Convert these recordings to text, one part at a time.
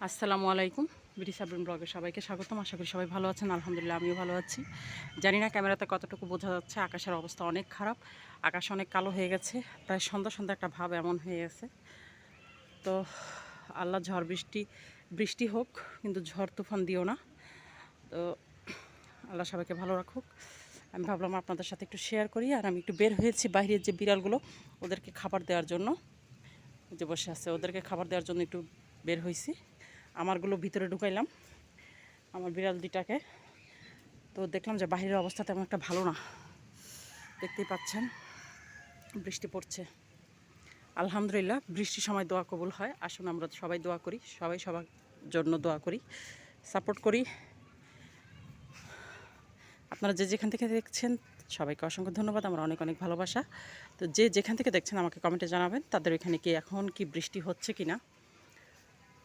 আসসালামু আলাইকুম। বিডি সাবরিন ব্লগে সবাইকে স্বাগতম। আশা করি সবাই ভালো আছেন। আলহামদুলিল্লাহ, আমিও ভালো আছি। জানি না ক্যামেরাতে কতটুকু বোঝা যাচ্ছে, আকাশের অবস্থা অনেক খারাপ। আকাশ অনেক কালো হয়ে গেছে। প্রায় সন্ধ্যা সন্ধ্যা একটা ভাব এমন হয়ে গেছে। তো আল্লাহ ঝড় বৃষ্টি বৃষ্টি হোক, কিন্তু ঝড় তুফান দিও না। তো আল্লাহ সবাইকে ভালো রাখুক। আমি ভাবলাম আপনাদের সাথে একটু শেয়ার করি, আর আমি একটু বের হয়েছি বাইরের যে বিড়ালগুলো, ওদেরকে খাবার দেওয়ার জন্য। যে বসে আছে, ওদেরকে খাবার দেওয়ার জন্য একটু বের হয়েছি। আমারগুলো ভিতরে ঢুকাইলাম, আমার বিড়াল দুটাকে তো দেখলাম যে বাহিরের অবস্থা তেমন একটা ভালো না। দেখতেই পাচ্ছেন, বৃষ্টি পড়ছে। আলহামদুলিল্লাহ, বৃষ্টির সময় দোয়া কবুল হয়। আসুন আমরা সবাই দোয়া করি, সবাই সবার জন্য দোয়া করি, সাপোর্ট করি। আপনারা যে যেখান থেকে দেখছেন, সবাইকে অসংখ্য ধন্যবাদ, আমার অনেক অনেক ভালোবাসা। তো যে যেখান থেকে দেখছেন, আমাকে কমেন্টে জানাবেন, তাদের এখানে কি এখন কি বৃষ্টি হচ্ছে কি না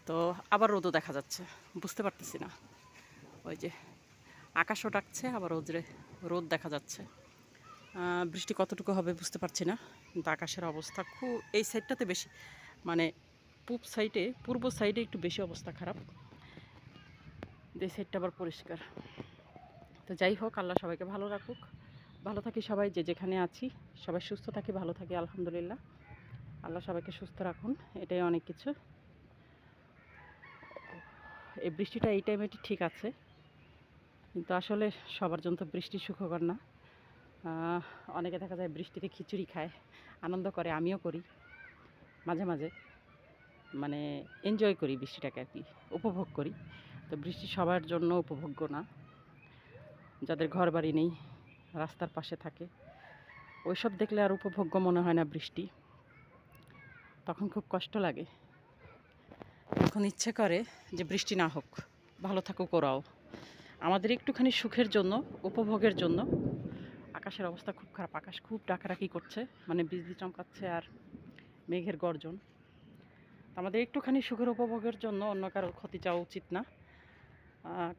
তো আবার রোদও দেখা যাচ্ছে। বুঝতে পারতেছি না। ওই যে আকাশও ডাকছে, আবার রোদরে রোদ দেখা যাচ্ছে। বৃষ্টি কতটুকু হবে বুঝতে পারছি না, কিন্তু আকাশের অবস্থা খুব, এই সাইডটাতে বেশি মানে পূব সাইডে, পূর্ব সাইডে একটু বেশি অবস্থা খারাপ। এই সাইডটা আবার পরিষ্কার। তো যাই হোক, আল্লাহ সবাইকে ভালো রাখুক। ভালো থাকি সবাই, যে যেখানে আছি, সবাই সুস্থ থাকি, ভালো থাকি, আলহামদুলিল্লাহ। আল্লাহ সবাইকে সুস্থ রাখুন, এটাই অনেক কিছু। এই বৃষ্টিটা এই টাইমে ঠিক আছে। কিন্তু আসলে সবার জন্য তো বৃষ্টি সুখকর না। অনেকে দেখা যায় বৃষ্টিতে খিচুড়ি খায়, আনন্দ করে, আমিও করি। মাঝে মাঝে মানে এনজয় করি বৃষ্টিটাকে আর কি উপভোগ করি। তো বৃষ্টি সবার জন্য উপভোগ্য না। যাদের ঘর বাড়ি নেই, রাস্তার পাশে থাকে, ওইসব দেখলে আর উপভোগ্য মনে হয় না বৃষ্টি। তখন খুব কষ্ট লাগে। এখন ইচ্ছে করে যে বৃষ্টি না হোক, ভালো থাকুক ওরাও। আমাদের একটুখানি সুখের জন্য, উপভোগের জন্য। আকাশের অবস্থা খুব খারাপ, আকাশ খুব ডাকাডাকি করছে মানে বিজলি চমকাচ্ছে আর মেঘের গর্জন। আমাদের একটুখানি সুখের উপভোগের জন্য অন্য কারও ক্ষতি চাওয়া উচিত না।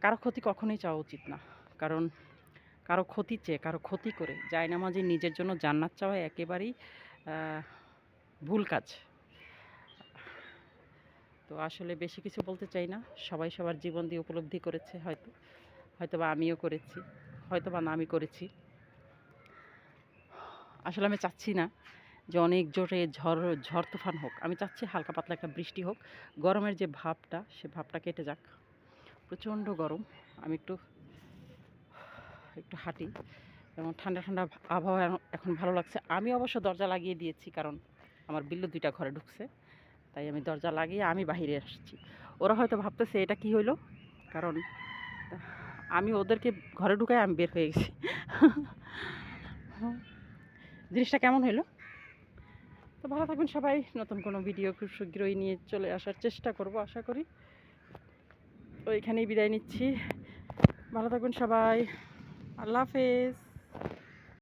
কারও ক্ষতি কখনোই চাওয়া উচিত না। কারণ কারও ক্ষতি চেয়ে, কারও ক্ষতি করে। যায় না নিজের জন্য জান্নাত চাওয়া একেবারেই ভুল কাজ। তো আসলে বেশি কিছু বলতে চাই না। সবাই সবার জীবন দিয়ে উপলব্ধি করেছে হয়তো হয়তো বা আমিও করেছি হয়তো বা না আমি করেছি। আসলে আমি চাচ্ছি না যে অনেক জোরে ঝড় ঝড় তুফান হোক। আমি চাচ্ছি হালকা পাতলা একটা বৃষ্টি হোক। গরমের যে ভাবটা, সে ভাবটা কেটে যাক। প্রচণ্ড গরম। আমি একটু একটু হাঁটি এবং ঠান্ডা ঠান্ডা আবহাওয়া এখন- ভালো লাগছে। আমি অবশ্য দরজা লাগিয়ে দিয়েছি কারণ আমার বিল্লু দুইটা ঘরে ঢুকছে। তাই আমি দরজা লাগিয়ে আমি বাইরে আসছি। ওরা হয়তো ভাবতেছে, এটা কি হইল? কারণ আমি ওদেরকে ঘরে ঢুকায় আমি বের হয়ে গেছি। জিনিসটা কেমন হইল? তো ভালো থাকবেন সবাই। নতুন কোনো ভিডিও খুব শীঘ্রই নিয়ে চলে আসার চেষ্টা করব, আশা করি। তো এখানেই বিদায় নিচ্ছি। ভালো থাকবেন সবাই। আল্লাহ হাফেজ।